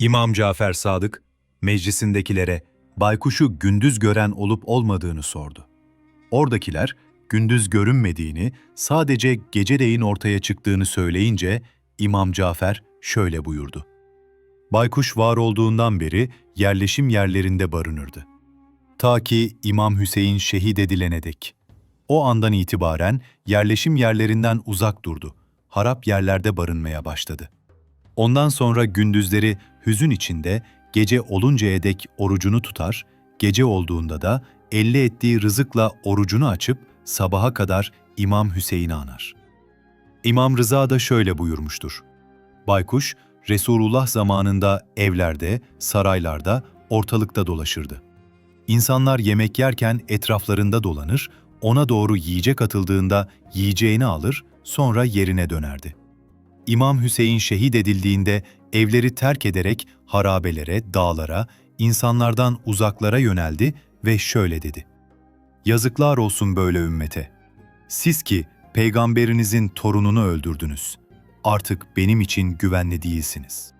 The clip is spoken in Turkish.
İmam Cafer Sadık, meclisindekilere baykuşu gündüz gören olup olmadığını sordu. Oradakiler, gündüz görünmediğini, sadece geceleyin ortaya çıktığını söyleyince İmam Cafer şöyle buyurdu. Baykuş var olduğundan beri yerleşim yerlerinde barınırdı. Ta ki İmam Hüseyin şehit edilene dek. O andan itibaren yerleşim yerlerinden uzak durdu. Harap yerlerde barınmaya başladı. Ondan sonra gündüzleri hüzün içinde gece oluncaya dek orucunu tutar, gece olduğunda da elde ettiği rızıkla orucunu açıp sabaha kadar İmam Hüseyin'i anar. İmam Rıza da şöyle buyurmuştur. Baykuş, Resulullah zamanında evlerde, saraylarda, ortalıkta dolaşırdı. İnsanlar yemek yerken etraflarında dolanır, ona doğru yiyecek atıldığında yiyeceğini alır, sonra yerine dönerdi. İmam Hüseyin şehit edildiğinde evleri terk ederek harabelere, dağlara, insanlardan uzaklara yöneldi ve şöyle dedi. Yazıklar olsun böyle ümmete. Siz ki peygamberinizin torununu öldürdünüz. Artık benim için güvenli değilsiniz.''